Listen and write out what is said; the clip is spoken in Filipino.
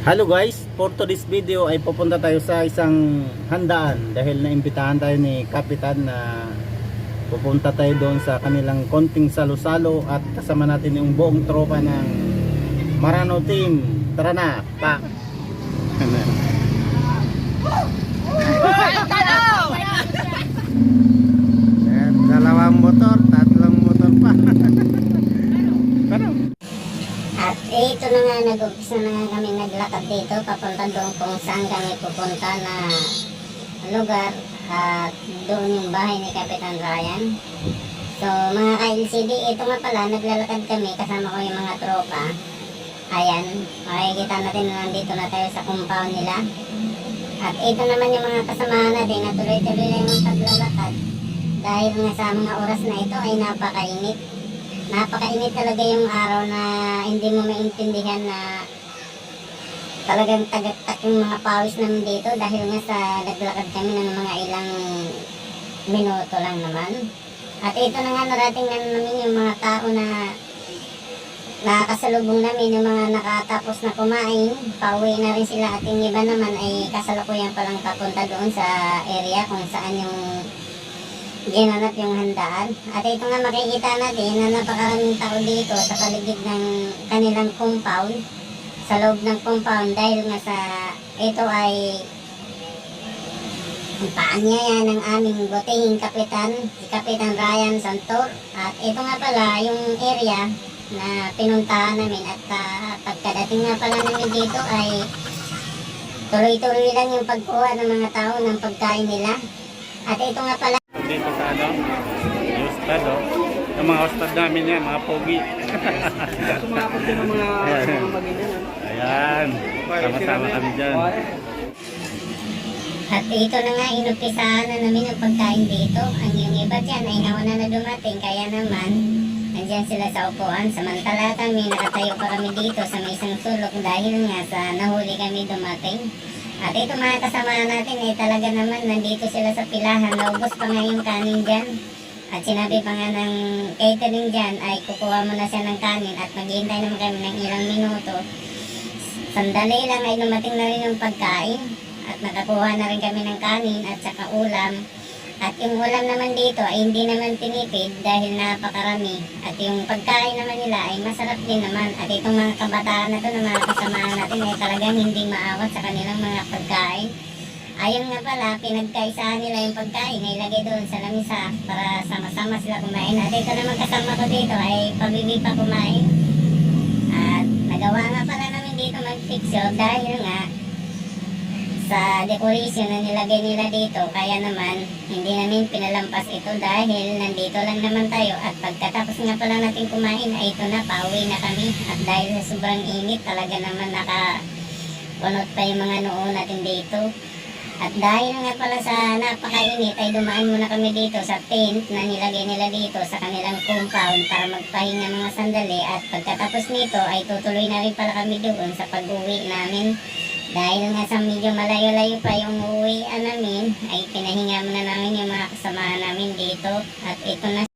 Hello guys, for today's video ay pupunta tayo sa isang handaan dahil naimbitahan tayo ni Kapitan na pupunta tayo doon sa kanilang konting salo-salo at kasama natin yung buong tropa ng Marano team. Tara na, pa. Ayan, dalawang motor, tatlong motor pa. Tara. At ito na nga, nag-umpisa na nga kami naglakad dito, papunta doon kung saan kami pupunta na lugar at doon yung bahay ni Kapitan Ryan. So mga ka-LCD, ito nga pala, naglalakad kami kasama ko yung mga tropa. Ayan, makikita natin na nandito na tayo sa compound nila. At ito naman yung mga kasamahan natin na tuloy-tuloy lang yung paglalakad. Dahil nga sa mga oras na ito ay napakainit napakainit talaga yung araw na hindi mo maintindihan na talagang tagaktak yung mga pawis namin dito dahil nga sa naglakad kami ng mga ilang minuto lang naman. At ito na nga narating na namin yung mga tao na nakakasalubong namin yung mga nakatapos na kumain. Pauwi na rin sila at yung iba naman ay kasalukuyan palang papunta doon sa area kung saan yung ginanap yung handaan. At ito nga makikita natin na napakaraming tao dito sa paligid ng kanilang compound, sa loob ng compound dahil nga sa ito ay ang paanyaya ng aming butihing kapitan, si Kapitan Ryan Santor. At ito nga pala yung area na pinuntahan namin at ah, pagkadating nga pala namin dito ay tuloy-tuloy lang yung pagkuha ng mga tao ng pagkain nila. At ito nga pala dito sa ano, yung ustad oh. Yung mga ustad namin yan, mga pogi. Sumakot din ng mga magiging. Ayan, sama-sama kami dyan. At ito na nga, inumpisahan na namin ang pagkain dito. Ang yung iba dyan ay nauna na dumating, kaya naman, nandyan sila sa upuan. Samantala kami, nakatayo pa kami dito sa may isang sulok dahil nga sa nahuli kami dumating. At ito mga kasama natin ay talaga naman nandito sila sa pilahan. Naubos pa nga yung kanin dyan. At sinabi pa nga ng catering dyan ay kukuha mo na siya ng kanin at maghihintay naman kami ng ilang minuto. Sandali lang ay dumating na rin yung pagkain at nakakuha na rin kami ng kanin at saka ulam. At yung ulam naman dito ay hindi naman tinipid dahil napakarami. At yung pagkain naman nila ay masarap din naman. At itong mga kabataan na to na mga kasamahan natin ay talagang hindi maawat sa kanilang mga pagkain. Ayun nga pala, pinagkaisahan nila yung pagkain ay ilagay doon sa lamisa para sama-sama sila kumain. At ito naman kasama ko dito ay pabibi pa kumain. At nagawa nga pala namin dito mag-picture dahil nga sa decoration na nilagay nila dito kaya naman hindi namin pinalampas ito dahil nandito lang naman tayo. At pagkatapos nga pala natin kumain ay ito na pauwi na kami. At dahil sa sobrang init talaga naman naka punot pa yung mga noo natin dito. At dahil nga pala sa napakainit ay dumaan muna kami dito sa tent na nilagay nila dito sa kanilang compound para magpahinga mga sandali. At pagkatapos nito ay tutuloy na rin pala kami doon sa pag-uwi namin dahil nga sa medyo malayo-layo pa yung uwian namin, ay pinahinga muna namin yung mga kasama namin dito. At ito na